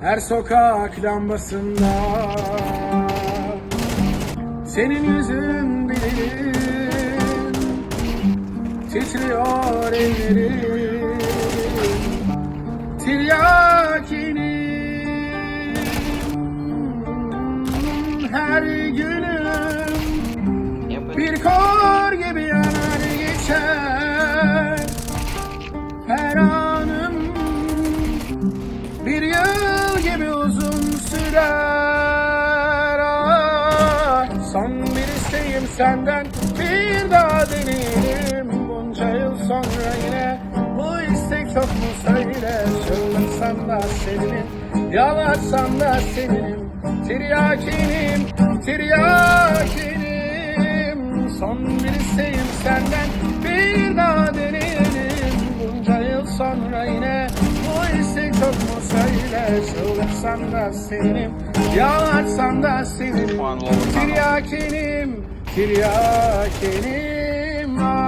Her sokak lambasında. Senin yüzün bilirim Titriyor ellerim. Tiryakinim. Her günüm bir kor gibi yanar geçer. Her anım bir yıl gibi uzun sürer. Ah, Son bir isteğim senden bir daha deneyelim. Bunca yıl sonra yine bu istek çok mu söyle? Çıldırsan da seninim, yalarsan da seninim Tiryakinim, tiryakinim. Son bir isteğim senden bir daha sarılırsan da sevinim Yağarsan da sevinim Tiryakinim, tiryakinim. Ah.